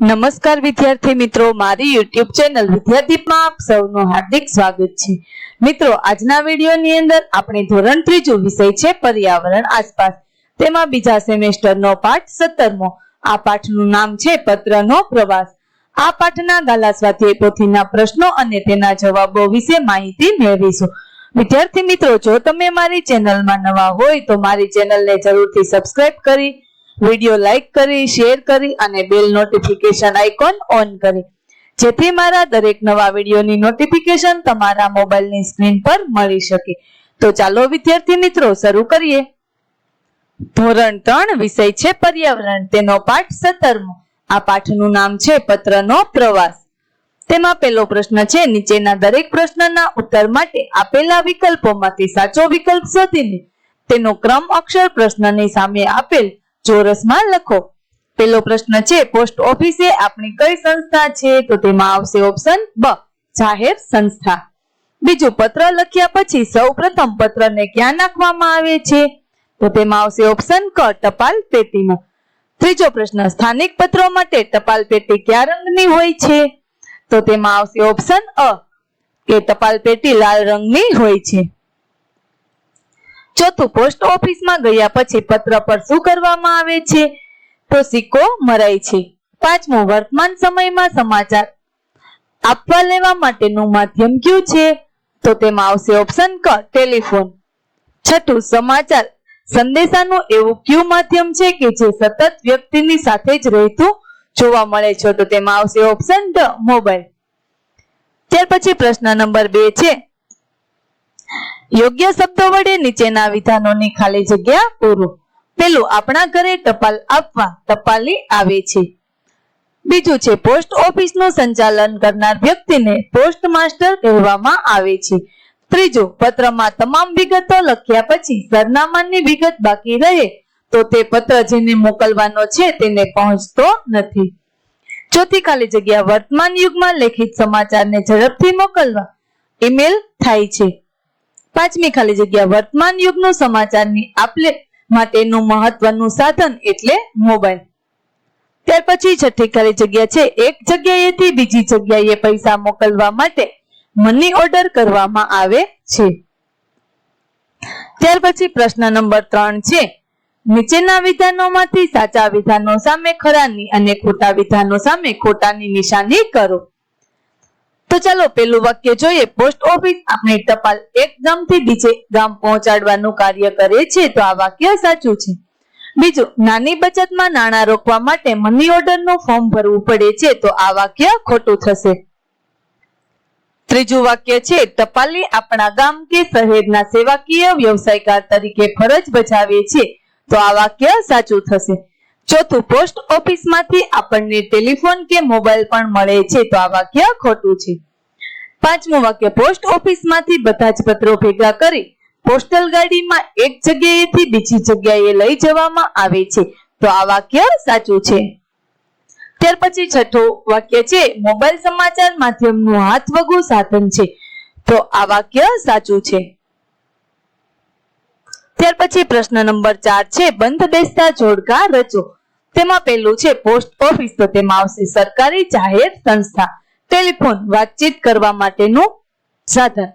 નમસ્કાર વિદ્યાર્થી મિત્રો, મારી યુટ્યુબ ચેનલ વિદ્યાદીપમાં આપ સૌનું હાર્દિક સ્વાગત છે. મિત્રો, આજના વિડીયોની અંદર આપણે ધોરણ ત્રીજું વિષય છે, પર્યાવરણ આસપાસ. તેમાં બીજા સેમેસ્ટરનો પાઠ સત્તરમો. આ પાઠનું નામ છે, પત્રનો પ્રવાસ. આ પાઠના ગાલા સ્વાધ્યાય પોથીના પ્રશ્નો અને તેના જવાબો વિશે માહિતી મેળવીશું. વિદ્યાર્થી મિત્રો, જો તમે મારી ચેનલમાં નવા હોય તો મારી ચેનલને જરૂરથી સબસ્ક્રાઇબ કરી વીડિયો લાઈક કરી, શેર કરી અને બેલ નોટિફિકેશન આઇકોન ઓન કરી. જેથી મારા દરેક નવા વિડીયોની નોટિફિકેશન તમારા મોબાઈલની સ્ક્રીન પર મળી શકે. તો ચાલો વિદ્યાર્થી મિત્રો, શરૂ કરીએ. ધોરણ ત્રણ, વિષય છે પર્યાવરણ. તેનો પાઠ સત્તરમો. આ પાઠનું નામ છે પત્રનો પ્રવાસ. તેમાં પહેલો પ્રશ્ન છે, નીચેના દરેક પ્રશ્નના ઉત્તર માટે આપેલા વિકલ્પોમાંથી સાચો વિકલ્પ શોધીને તેનો ક્રમ અક્ષર પ્રશ્નની સામે આપેલ ચોરસમાં લખો. પેલો પ્રશ્ન છે, પોસ્ટ ઓફિસે આપણી કઈ સંસ્થા છે? તો તેમાં આવશે ઓપ્શન બ, જાહેર સંસ્થા. બીજું પત્ર લખ્યા પછી સૌ પ્રથમ પત્રને ક્યાં નાખવામાં આવે છે? તો તેમાં આવશે ઓપ્શન ક, ટપાલ પેટીમાં ત્રીજો પ્રશ્ન, સ્થાનિક પત્રો માટે ટપાલ પેટી કયા રંગની હોય છે? તો તેમાં આવશે ઓપ્શન અ, કે ટપાલ પેટી લાલ રંગની હોય છે. ચોથું પોસ્ટ ઓફિસમાં ગયા પછી પત્ર પર શું કરવામાં આવે છે? તો સિક્કો મરાય છે. પાંચમું વર્તમાન સમયમાં સમાચાર. આપવા લેવા માટેનું માધ્યમ કયું છે? તો તેમાં આવશે ઓપ્શન ક ટેલિફોન છઠ્ઠું, સમાચાર. સંદેશાનું એવું કયું માધ્યમ છે કે જે સતત વ્યક્તિની સાથે જ રહેતું જોવા મળે છે? તો તેમાં આવશે ઓપ્શન ડ મોબાઈલ ત્યાર પછી પ્રશ્ન નંબર બે છે. યોગ્ય શબ્દો વડે નીચેના વિધાનોની ખાલી જગ્યા પૂરો. પેલું આપણા ઘરે ટપાલ આપવા ટપાલી આવે છે. બીજું છે, પોસ્ટ ઓફિસનું સંચાલન કરનાર વ્યક્તિને પોસ્ટ માસ્ટર કહેવામાં આવે છે. ત્રીજું, પત્રમાં તમામ વિગતો લખ્યા પછી સરનામાની વિગત બાકી રહે તો તે પત્ર જેને મોકલવાનો છે તેને પહોંચતો નથી. ચોથી ખાલી જગ્યા વર્તમાન યુગમાં લેખિત સમાચારને ઝડપથી મોકલવા ઈમેલ થાય છે. પાંચમી ખાલી જગ્યા વર્તમાન યુગનું સમાચારની આપલે માટેનું મહત્વનું સાધન એટલે મોબાઈલ. ત્યાર પછી છઠ્ઠી ખાલી જગ્યા છે, એક જગ્યાએથી બીજી જગ્યાએ પૈસા મોકલવા માટે મની ઓર્ડર કરવામાં આવે છે. ત્યાર પછી પ્રશ્ન નંબર ત્રણ છે, નીચેના વિધાનોમાંથી સાચા વિધાનો સામે ખરાની અને ખોટા વિધાનો સામે ખોટાની નિશાની કરો. તો ચાલો પેલું વાક્ય જોઈએ. પોસ્ટ ઓફિસ આપણી ટપાલ એક ગામથી બીજે ગામ પહોંચાડવાનું કાર્ય કરે છે તો આ વાક્ય સાચું છે. બીજું, નાની બચતમાં નાણાં રોકવા માટે મની ઓર્ડરનું ફોર્મ ભરવું પડે છે તો આ વાક્ય ખોટું થશે. ત્રીજું વાક્ય છે ટપાલી આપણા ગામ કે શહેરના સેવાકીય વ્યવસાયકાર તરીકે ફરજ બજાવે છે. તો આ વાક્ય સાચું થશે. ચોથું પોસ્ટ ઓફિસમાંથી આપણને ટેલિફોન કે મોબાઈલ પણ મળે છે, તો આ વાક્ય ખોટું છે. પાંચમું વાક્ય, પોસ્ટ ઓફિસમાંથી બધા જ પત્રો ભેગા કરી પોસ્ટલ ગાડીમાં એક જગ્યાએથી બીજી જગ્યાએ લઈ જવામાં આવે છે. તો આ વાક્ય સાચું છે. ત્યાર પછી છઠ્ઠું વાક્ય છે, મોબાઈલ સમાચાર માધ્યમનું હાથ વગું સાધન છે. તો આ વાક્ય સાચું છે. ત્યાર પછી પ્રશ્ન નંબર ચાર છે, બંધ બેસતા જોડકા રચો. તેમાં પહેલું છે પોસ્ટ ઓફિસ તો તેમાં આવશે સરકારી જાહેર સંસ્થા. ટેલિફોન વાતચીત કરવા માટેનું સાધન.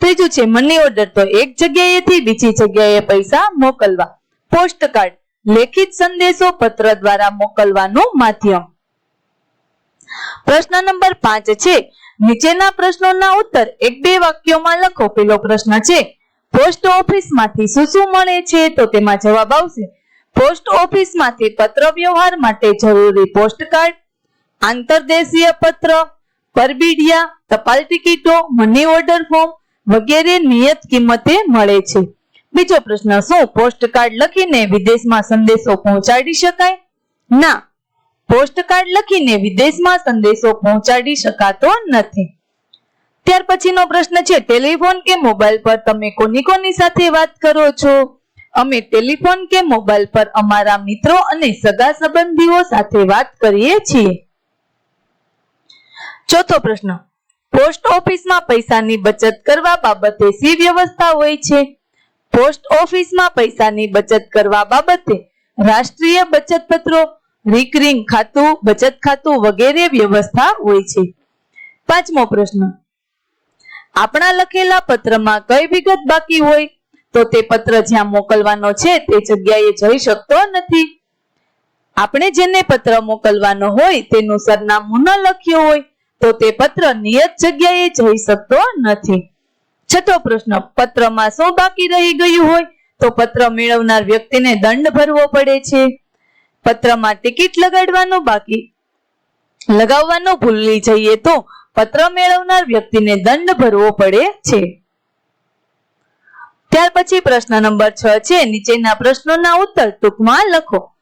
ત્રીજું છે મની ઓર્ડર તો એક જગ્યાએથી બીજી જગ્યાએ પૈસા મોકલવા. પોસ્ટ કાર્ડ લેખિત સંદેશો પત્ર દ્વારા મોકલવાનું માધ્યમ. પ્રશ્ન નંબર પાંચ છે, નીચેના પ્રશ્નોના ઉત્તર એક બે વાક્યોમાં લખો. પેલો પ્રશ્ન છે પોસ્ટ ઓફિસમાંથી શું શું મળે છે? તો તેમાં જવાબ આવશે પોસ્ટ ઓફિસમાંથી પત્ર વ્યવહાર માટે જરૂરી પોસ્ટ કાર્ડ આંતરદેશીય પત્ર, પરબીડિયા, ટપાલ ટિકિટો મની ઓર્ડર ફોર્મ વગેરે નિયત કિંમતે મળે છે. બીજો પ્રશ્ન, શું પોસ્ટ કાર્ડ લખીને વિદેશમાં સંદેશો પહોંચાડી શકાય? ના પોસ્ટ કાર્ડ લખીને વિદેશમાં સંદેશો પહોંચાડી શકાતો નથી. ત્યાર પછીનો પ્રશ્ન છે, ટેલિફોન કે મોબાઈલ પર તમે કોની કોની સાથે વાત કરો છો? અમે ટેલિફોન કે મોબાઈલ પર અમારા મિત્રો અને સગા સંબંધીઓ સાથે વાત કરીએ છીએ. ચોથો પ્રશ્ન. પોસ્ટ ઓફિસમાં પૈસાની બચત કરવા બાબતે સી વ્યવસ્થા હોય છે? પોસ્ટ ઓફિસમાં પૈસાની બચત કરવા બાબતે રાષ્ટ્રીય બચત પત્રો રિકરિંગ ખાતું, બચત ખાતું વગેરે વ્યવસ્થા હોય છે. પાંચમો પ્રશ્ન. આપણા લખેલા પત્રમાં કઈ વિગત બાકી હોય? તો તે પત્ર જ્યાં મોકલવાનો છે તે જગ્યાએ જઈ શકતો નથી. આપણે જેને પત્ર મોકલવાનો હોય તેનું સરનામું ન લખ્યું હોય તો તે પત્ર નિયત જગ્યાએ જઈ શકતો નથી. છઠ્ઠો પ્રશ્ન, પત્રમાં શું બાકી રહી ગયું હોય તો પત્ર મેળવનાર વ્યક્તિને દંડ ભરવો પડે છે. પત્રમાં ટિકિટ લગાડવાનું બાકી, લગાવવાનું ભૂલી જઈએ તો પત્ર મેળવનાર વ્યક્તિને દંડ ભરવો પડે છે. ત્યાર પછી પ્રશ્ન નંબર છ છે, નીચેના પ્રશ્નોના ઉત્તર ટૂંકમાં લખો.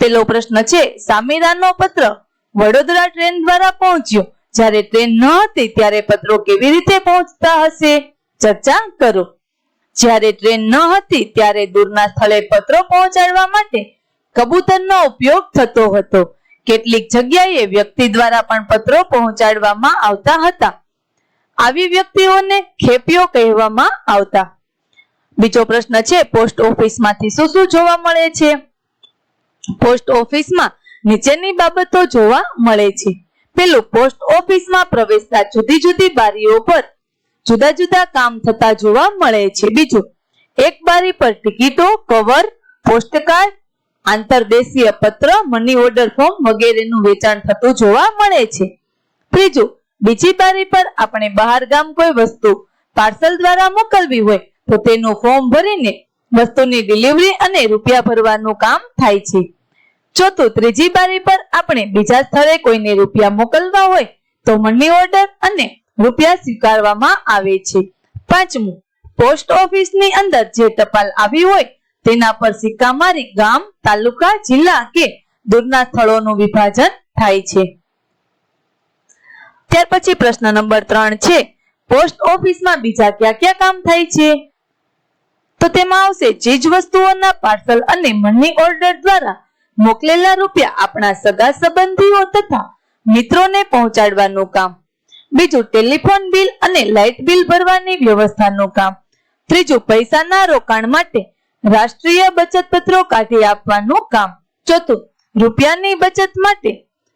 પેલો પ્રશ્ન છે, સામીરાનો પત્ર વડોદરા ટ્રેન દ્વારા પહોંચ્યો. જ્યારે ટ્રેન ન હતી, ત્યારે પત્રો કેવી રીતે પહોંચતા હશે? ચર્ચા કરો. જ્યારે ટ્રેન ન હતી, ત્યારે દૂરના સ્થળે પત્રો પહોંચાડવા માટે કબૂતરનો ઉપયોગ થતો હતો. કેટલીક જગ્યાએ વ્યક્તિ દ્વારા પણ પત્રો પહોંચાડવામાં આવતા હતા. આવી વ્યક્તિઓને ખેપિયો કહેવામાં આવતા. બીજો પ્રશ્ન છે પોસ્ટ ઓફિસમાંથી શું શું જોવા મળે છે? પોસ્ટ ઓફિસમાં નીચેની બાબતો જોવા મળે છે. પેલું પોસ્ટ ઓફિસમાં પ્રવેશતા જુદી જુદી બારીઓ પર જુદા જુદા કામ થતા જોવા મળે છે. બીજું, એક બારી પર ટિકિટો કવર પોસ્ટકાર્ડ આંતરદેશીય પત્ર મની ઓર્ડર ફોર્મ વગેરેનું વેચાણ થતું જોવા મળે છે. ત્રીજું, બીજી બારી પર આપણે બહાર ગામ કોઈ વસ્તુ પાર્સલ દ્વારા મોકલવી હોય તો તેનું ફોર્મ ભરીને વસ્તુની ડિલિવરી અને રૂપિયા ભરવાનું કામ થાય છે. ચોથું, ત્રીજી બારી પર આપણે બીજા સ્થળે કોઈને રૂપિયા મોકલવા હોય તો મની ઓર્ડર અને રૂપિયા સ્વીકારવામાં આવે છે. પાંચમું પોસ્ટ ઓફિસની અંદર જે ટપાલ આવી હોય તેના પર સિક્કા મારી ગામ, તાલુકા, જિલ્લા કે દૂરના સ્થળોનું વિભાજન થાય છે. ત્યાર પછી પ્રશ્ન નંબર ત્રણ છે પોસ્ટ ઓફિસમાં બીજા કયા કયા કામ થાય છે? તો તેમાં આવશે ચીજ વસ્તુઓના પાર્સલ અને મની ઓર્ડર દ્વારા મોકલેલા રૂપિયા આપણા સગા સંબંધીઓ તથા મિત્રોને પહોંચાડવાનું કામ. બીજું ટેલિફોન બિલ અને લાઇટ બિલ ભરવાની વ્યવસ્થાનું કામ. ત્રીજું પૈસાના રોકાણ માટે રાષ્ટ્રીય બચત પત્રો કાઢી આપવાનું કામ. ચોથું, રૂપિયાની બચત માટે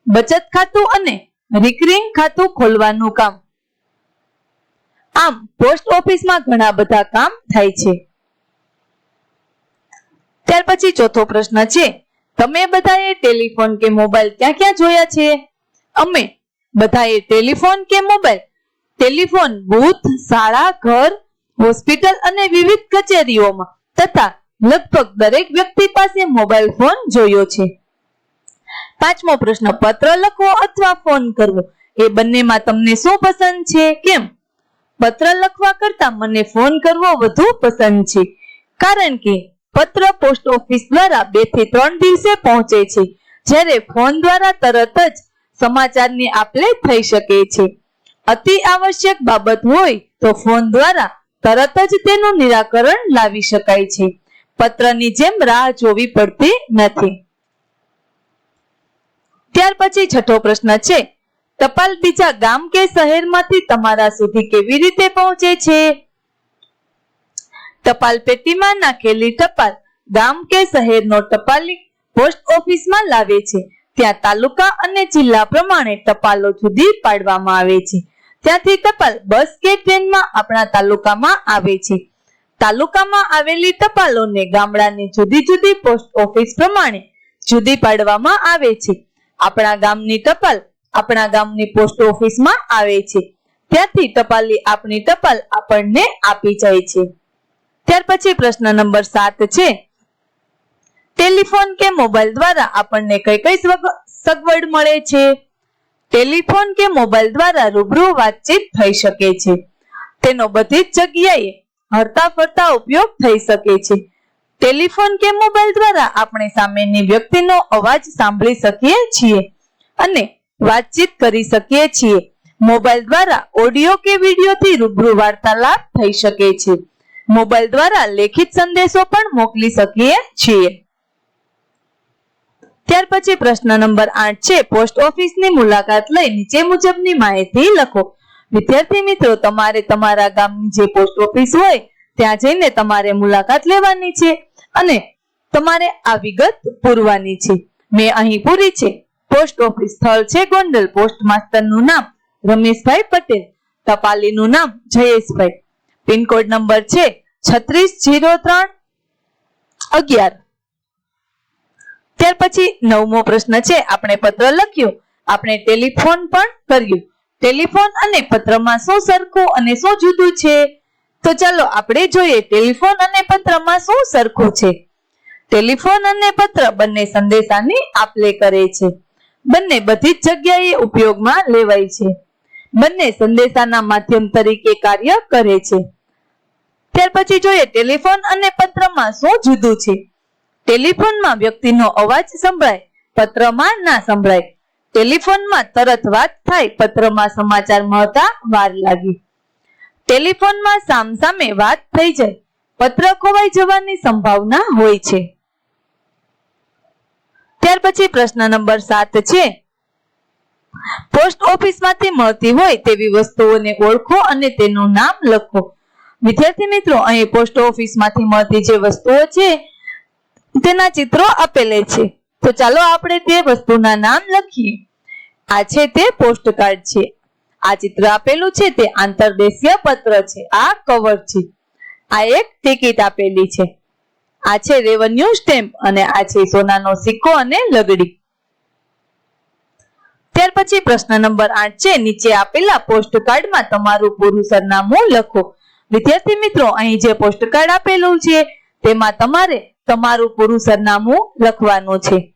બચત ખાતું અને રિકરિંગ ખાતું ખોલવાનું કામ. આમ, પોસ્ટ ઓફિસમાં ઘણા બધા કામ થાય છે. ત્યાર પછી ચોથો પ્રશ્ન છે, તમે બધાએ ટેલિફોન કે મોબાઈલ ક્યાં ક્યાં જોયા છે? અમે બધાએ ટેલિફોન કે મોબાઈલ? ટેલિફોન બૂથ, શાળા, ઘર, હોસ્પિટલ અને વિવિધ કચેરીઓમાં તથા લગભગ દરેક વ્યક્તિ પાસે મોબાઈલ ફોન જોયો છે. પાંચમો પ્રશ્ન, પત્ર લખવો અથવા ફોન કરવો? એ બંનેમાં તમને શું પસંદ છે? કેમ? પત્ર લખવા કરતા મને ફોન કરવો વધુ પસંદ છે. કારણ કે પત્ર પોસ્ટ ઓફિસ દ્વારા બેથી ત્રણ દિવસે પહોંચે છે, જ્યારે ફોન દ્વારા તરત જ સમાચારની આપલે થઈ શકે છે. અતિ આવશ્યક બાબત હોય તો ફોન દ્વારા તરત જ તેનું નિરાકરણ લાવી શકાય છે. પત્રની જેમ રાહ જોવી પડતી નથી. ત્યાર પછી છઠ્ઠો પ્રશ્ન છે, ટપાલ બીજા ગામ કે શહેરમાંથી તમારા સુધી કેવી રીતે પહોંચે છે? ટપાલ પેટીમાં નાખેલી ટપાલ ગામ કે શહેરનો ટપાલી પોસ્ટ ઓફિસમાં લાવે છે. ત્યાં તાલુકા અને જિલ્લા પ્રમાણે ટપાલો જુદી પાડવામાં આવે છે. ત્યાંથી ટપાલ બસ કે ટ્રેનમાં આપણા તાલુકામાં આવે છે. તાલુકામાં આવેલી ટપાલોને ગામડાની જુદી જુદી પોસ્ટ ઓફિસ પ્રમાણે જુદી પાડવામાં આવે છે. આપણા ગામની ટપાલ આપણા ગામની પોસ્ટ ઓફિસમાં આવે છે. ત્યાંથી ટપાલી આપણી ટપાલ આપણને આપી જાય છે. ત્યાર પછી પ્રશ્ન નંબર સાત છે. ટેલિફોન કે મોબાઈલ દ્વારા આપણને કઈ કઈ સગવડ મળે છે? ટેલિફોન કે મોબાઈલ દ્વારા રૂબરૂ વાતચીત થઈ શકે છે. તેનો બધી જ જગ્યાએ હરતા ફરતા ઉપયોગ થઈ શકે છે. ટેલિફોન કે મોબાઈલ દ્વારા આપણે સામેની વ્યક્તિનો અવાજ સાંભળી શકીએ છીએ અને વાતચીત કરી શકીએ છીએ. મોબાઈલ દ્વારા ઓડિયો કે વિડીયોથી રૂબરૂ વાર્તાલાપ થઈ શકે છે. મોબાઈલ દ્વારા લેખિત સંદેશો પણ મોકલી શકીએ છીએ. ત્યાર પછી પ્રશ્ન નંબર આઠ છે, પોસ્ટ ઓફિસની મુલાકાત લઈ નીચે મુજબની માહિતી લખો. વિદ્યાર્થી મિત્રો, તમારે તમારા ગામની જે પોસ્ટ ઓફિસ હોય, ત્યાં જઈને તમારે મુલાકાત લેવાની છે અને તમારે આ વિગત પૂરવાની છે. મેં અહીં પૂરી છે. પોસ્ટ ઓફિસ સ્થળ છે ગોંડલ. પોસ્ટ માસ્ટરનું નામ રમેશભાઈ પટેલ. ટપાલીનું નામ જયેશભાઈ. પિનકોડ નંબર છે છત્રીસ જીરો ત્રણ અગિયાર. ત્યાર પછી નવમો પ્રશ્ન છે, આપણે પત્ર લખ્યું, આપણે ટેલિફોન પણ કર્યું. ટેલિફોન અને પત્રમાં શું સરખું અને શું જુદું છે? તો ચાલો આપણે જોઈએ ટેલિફોન અને પત્રમાં શું સરખું છે. ટેલિફોન અને પત્ર બંને સંદેશાની આપલે કરે છે. બંને બધી જ જગ્યાએ ઉપયોગમાં લેવાય છે. બંને સંદેશાના માધ્યમ તરીકે કાર્ય કરે છે. ત્યાર પછી જોઈએ ટેલિફોન અને પત્રમાં શું જુદું છે? ટેલિફોનમાં વ્યક્તિનો અવાજ સંભળાય, પત્રમાં ના સંભળાય. ટેલિફોનમાં તરત વાત થાય, પત્રમાં સમાચાર મળતા વાર લાગી. ટેલિફોનમાં સામસામે વાત થઈ જાય, પત્ર ખોવાઈ જવાની સંભાવના હોય છે. ત્યાર પછી પ્રશ્ન નંબર સાત છે. પોસ્ટ ઓફિસમાંથી મળતી હોય તેવી વસ્તુઓને ઓળખો અને તેનું નામ લખો. વિદ્યાર્થી મિત્રો, અહીં પોસ્ટ ઓફિસમાંથી મળતી જે વસ્તુઓ છે, તેના ચિત્રો આપેલે છે. તો ચાલો આપણે તે વસ્તુના નામ લખીએ. આ છે તે પોસ્ટ કાર્ડ છે. આ ચિત્ર આપેલું છે, તે આંતરદેશીય પત્ર છે. આ કવર છે. આ એક ટિકિટ આપેલી છે. આ છે રેવન્યુ સ્ટેમ્પ અને આ છે સોનાનો સિક્કો અને લગડી. ત્યાર પછી પ્રશ્ન નંબર આઠ છે, નીચે આપેલા પોસ્ટ કાર્ડમાં તમારું પૂરું સરનામું લખો. વિદ્યાર્થી મિત્રો, અહીં જે પોસ્ટ આપેલું છે, તેમાં તમારે તમારું પૂરું સરનામું લખવાનું છે.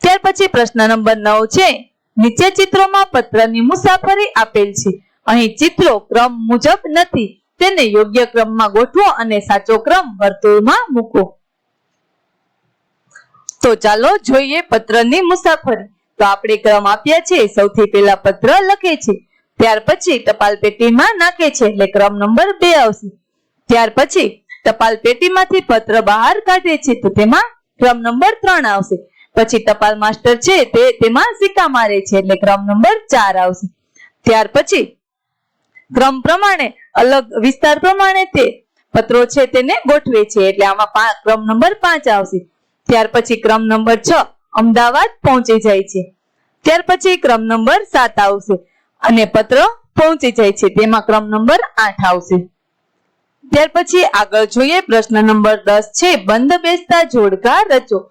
ત્યાર પછી પ્રશ્ન નંબર નવ છે, નીચે ચિત્રોમાં પત્રની મુસાફરી આપેલ છે. અહીં ચિત્રો ક્રમ મુજબ નથી, તેને યોગ્ય ક્રમમાં ગોઠવો અને સાચો ક્રમ વર્તુળમાં મૂકો. તો ચાલો જોઈએ પત્રની મુસાફરી. તો આપણે ક્રમ આપ્યા છે, સૌથી પહેલા પત્ર લખે છે. ત્યાર પછી ટપાલ પેટીમાં નાખે છે એટલે ક્રમ નંબર બે આવશે. ત્યાર પછી ટપાલ પેટીમાંથી પત્ર બહાર કાઢે છે તો તેમાં ક્રમ નંબર ત્રણ આવશે. પછી ટપાલ માસ્ટર છે તે તેમાં સિક્કા મારે છે એટલે ક્રમ નંબર ચાર આવશે. ત્યાર પછી ક્રમ પ્રમાણે, અલગ વિસ્તાર પ્રમાણે તે પત્રો છે તેને ગોઠવે છે એટલે આમાં ક્રમ નંબર પાંચ આવશે. ત્યાર પછી ક્રમ નંબર છ અમદાવાદ પહોંચી જાય છે. ત્યાર પછી ક્રમ નંબર સાત આવશે. અને પત્ર પહોંચી જાય છે. તેમાં ક્રમ નંબર આઠ આવશે. ત્યાર પછી આગળ જોઈએ પ્રશ્ન નંબર દસ છે, બંધ બેસતા જોડકા રચો.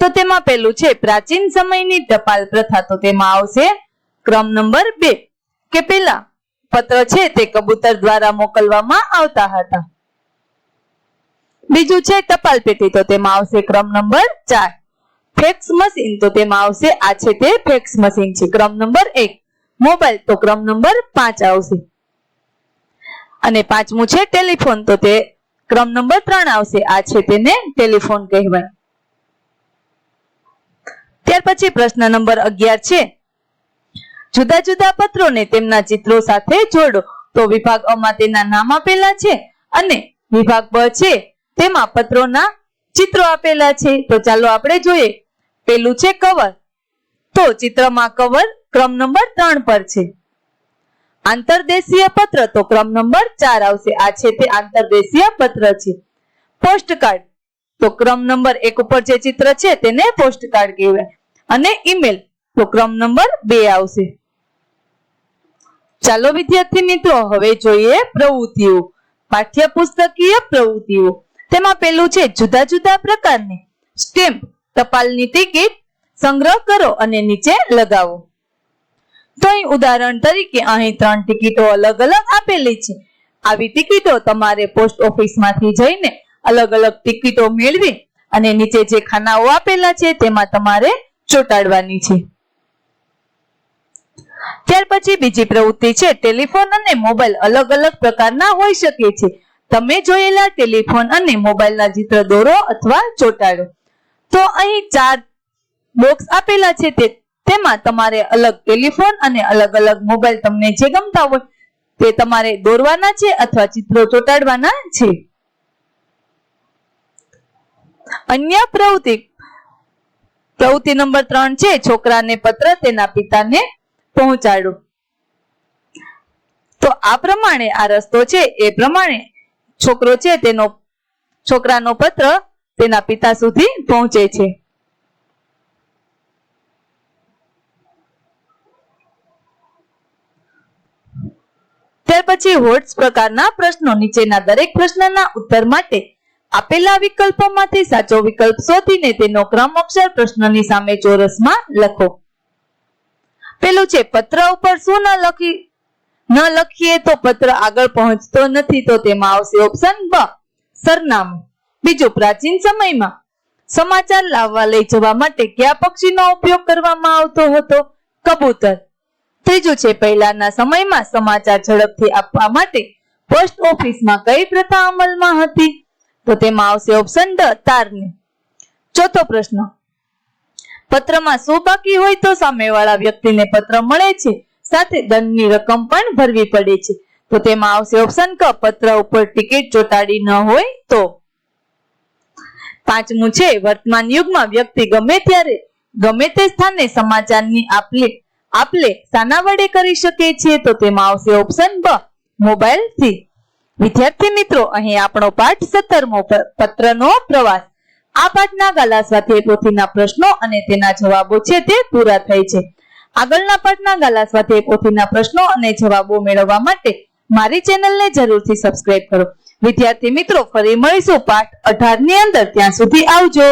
તો તેમાં પેલું છે, પ્રાચીન સમયની ટપાલ પ્રથા તો તેમાં આવશે. ક્રમ નંબર બે કે પેલા પત્ર છે તે કબૂતર દ્વારા મોકલવામાં આવતા હતા. બીજું છે, ટપાલ પેટી તો તેમાં આવશે. ક્રમ નંબર ચાર. ફેક્સ મશીન તો તેમાં આવશે. આ છે તે ફેક્સ મશીન છે. ક્રમ નંબર એક. મોબાઈલ તો ક્રમ નંબર પાંચ આવશે. અને પાંચમું છે ટેલિફોન, તો તે ક્રમ નંબર ત્રણ આવશે. આ છે તેને ટેલિફોન કહેવાય. ત્યાર પછી પ્રશ્ન નંબર અગિયાર છે. જુદા જુદા પત્રોને તેમના ચિત્રો સાથે જોડો. તો વિભાગ અમાં તેના નામ આપેલા છે અને વિભાગ બ છે તેમાં પત્રોના ચિત્રો આપેલા છે. તો ચાલો આપણે જોઈએ. પેલું છે કવર. તો ચિત્રમાં કવર ક્રમ નંબર ત્રણ પર છે. આંતરદેશીય પત્ર, તો ક્રમ નંબર ચાર આવશે. આ છે તે આંતરદેશીય પત્ર છે. પોસ્ટકાર્ડ, તો ક્રમ નંબર એક ઉપર જે ચિત્ર છે તેને પોસ્ટકાર્ડ કહેવાય. અને ઈમેલ, તો ક્રમ નંબર બે આવશે. ચાલો વિદ્યાર્થી મિત્રો, હવે જોઈએ પ્રવૃત્તિઓ. પાઠ્યપુસ્તકીય પ્રવૃત્તિઓ. તેમાં પેલું છે જુદા જુદા પ્રકારની. સ્ટેમ્પ, ટપાલની ટિકિટ, સંગ્રહ કરો અને નીચે લગાવો. તો ઉદાહરણ તરીકે અહીં ત્રણ ટિકિટો અલગ અલગ આપેલી છે. આવી ટિકિટો તમારે પોસ્ટ ઓફિસમાંથી જઈને અલગ અલગ ટિકિટો મેળવી અને નીચે જે ખાનાઓ આપેલા છે તેમાં તમારે ચોટાડવાની છે. ત્યાર પછી બીજી પ્રવૃત્તિ છે, ટેલિફોન અને મોબાઈલ અલગ અલગ પ્રકારના હોઈ શકે છે. તમે જોયેલા ટેલિફોન અને મોબાઈલના ચિત્ર દોરો અથવા ચોંટાડો. તો અહીં ચાર બોક્સ આપેલા છે, તે તેમાં તમારે અલગ ટેલિફોન અને અલગ અલગ મોબાઈલ તમને જે ગમતા હોય તે તમારે દોરવાના છે અથવા ચિત્રો ચોટાડવાના છે. અન્ય પ્રવૃત્તિ. પ્રવૃત્તિ નંબર ત્રણ છે, છોકરાને પત્ર તેના પિતાને પહોંચાડો. તો આ પ્રમાણે આ રસ્તો છે, એ પ્રમાણે છોકરો છે તેનો, છોકરાનો પત્ર તેના પિતા સુધી પહોંચે છે. ત્યાર પછી હોટ્સ પ્રકારના પ્રશ્નો નીચેના દરેક પ્રશ્નના ઉત્તર માટે આપેલા વિકલ્પોમાંથી સાચો વિકલ્પ શોધીને તેનો ક્રમ અક્ષર પ્રશ્નની સામે ચોરસમાં લખો. પેલું છે, પત્ર ઉપર શું ન લખી, ન લખીએ તો પત્ર આગળ પહોંચતો નથી તો તેમાં આવશે ઓપ્શન બ, સરનામું. બીજું, પ્રાચીન સમયમાં સમાચાર લાવવા લઈ જવા માટે કયા પક્ષીનો ઉપયોગ કરવામાં આવતો હતો? કબૂતર. ત્રીજું છે. પહેલાના સમયમાં સમાચાર ઝડપથી આપવા માટે પોસ્ટ ઓફિસમાં કઈ પ્રથા અમલમાં હતી? તો તેમાં આવશે ઓપ્શન ડ તારની. ચોથો પ્રશ્ન. પત્રમાં શું બાકી હોય તો સામેવાળા વ્યક્તિને પત્ર મળે છે. સાથે દંડની રકમ પણ ભરવી પડે છે. તો તેમાં આવશે ઓપ્શન ક, પત્ર ઉપર ટિકિટ ચોંટાડી ન હોય તો. પાંચમું છે, વર્તમાન યુગમાં વ્યક્તિ ગમે ત્યારે ગમે તે સ્થાને સમાચારની આપલે આપલે સાના વડે કરી શકે છે તો તેમાં આવશે ઓપ્શન બ મોબાઈલથી વિદ્યાર્થી મિત્રો, અહીં આપણો પાઠ સત્તરમો પત્રનો પ્રવાસ. આ પાઠના ગાલા સાથે પોથીના પ્રશ્નો અને તેના જવાબો છે તે પૂરા થઈ છે. આગળના પાઠના ગાલા સાથે પોથીના પ્રશ્નો અને જવાબો મેળવવા માટે મારી ચેનલને જરૂરથી સબસ્ક્રાઇબ કરો. વિદ્યાર્થી મિત્રો, ફરી મળીશું પાઠ અઢારની અંદર. ત્યાં સુધી આવજો.